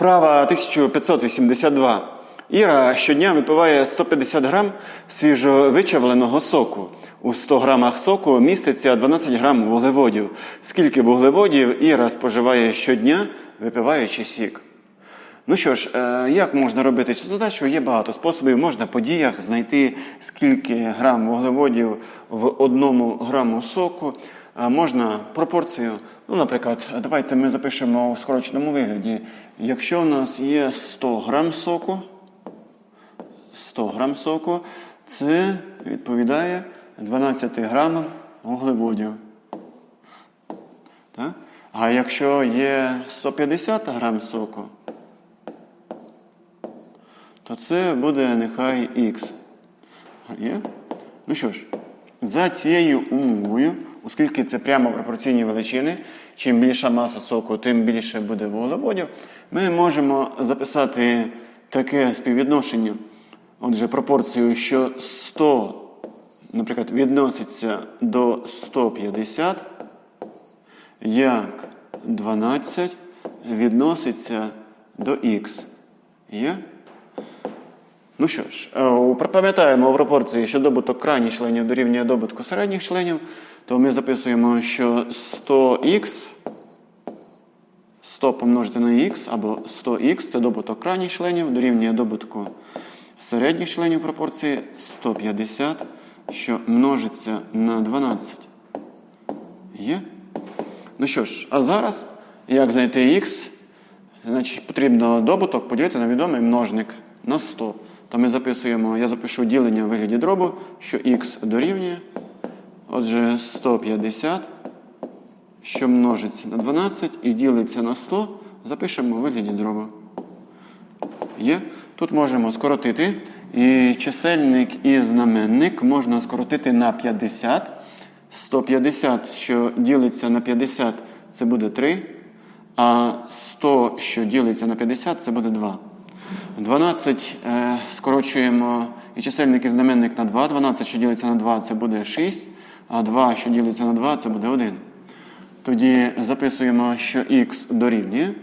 Вправа 1582. Іра щодня випиває 150 грам свіжовичавленого соку. У 100 грамах соку міститься 12 грам вуглеводів. Скільки вуглеводів Іра споживає щодня, випиваючи сік? Ну що ж, е, як можна робити цю задачу? Є багато способів. Можна по діях знайти скільки грам вуглеводів в одному граму соку. Можна пропорцію. Ну, наприклад, давайте ми запишемо у скороченому вигляді. Якщо в нас є 100 грам соку, 100 грам соку, це відповідає 12 грамам вуглеводів. Так? А якщо є 150 грам соку, то це буде нехай х. Є? Ну що ж, за цією умовою, оскільки це прямо пропорційні величини, чим більша маса соку, тим більше буде вуглеводів, ми можемо записати таке співвідношення. Отже, пропорцію, що 100, наприклад, відноситься до 150, як 12 відноситься до х. Є? Ну що ж, е, пам'ятаємо пропорції, що добуток крайніх членів дорівнює добутку середніх членів, то ми записуємо, що 100х 100 помножити на х або 100х це добуток крайніх членів, дорівнює добутку середніх членів пропорції 150, що множиться на 12. Є? Ну що ж, а зараз, як знайти х, значить потрібно добуток поділити на відомий множник на 100. То ми записуємо, я запишу ділення в вигляді дробу, що х дорівнює. Отже, 150, що множиться на 12 і ділиться на 100, запишемо в вигляді дробу. Є. Тут можемо скоротити. І чисельник і знаменник можна скоротити на 50. 150, що ділиться на 50, це буде 3. А 100, що ділиться на 50, це буде 2. 12 е, скорочуємо і чисельник і знаменник на 2. 12, що ділиться на 2, це буде 6. А 2, що ділиться на 2, це буде 1. Тоді записуємо, що х дорівнює.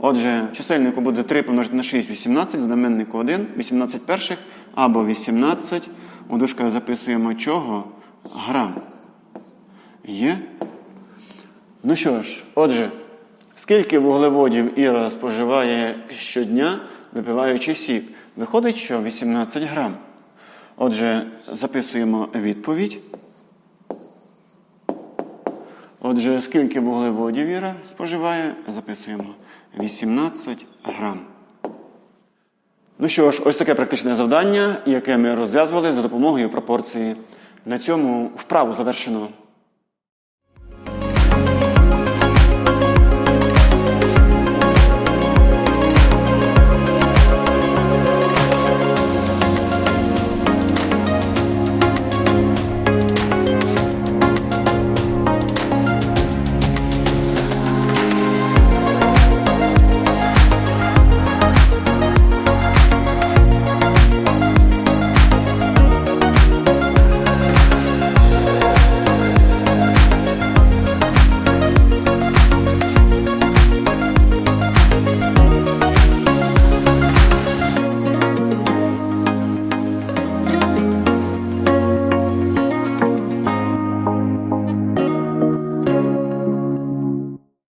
Отже, чисельнику буде 3 помножити на 6, 18, знаменнику 1, 18 перших або 18. У дужках записуємо чого? Грам. Є? Ну що ж, отже, скільки вуглеводів Іра споживає щодня, випиваючи сік? Виходить, що 18 грам. Отже, записуємо відповідь. Отже, скільки вуглеводів Віра споживає, записуємо 18 грам. Ну що ж, ось таке практичне завдання, яке ми розв'язували за допомогою пропорції. На цьому вправу завершено.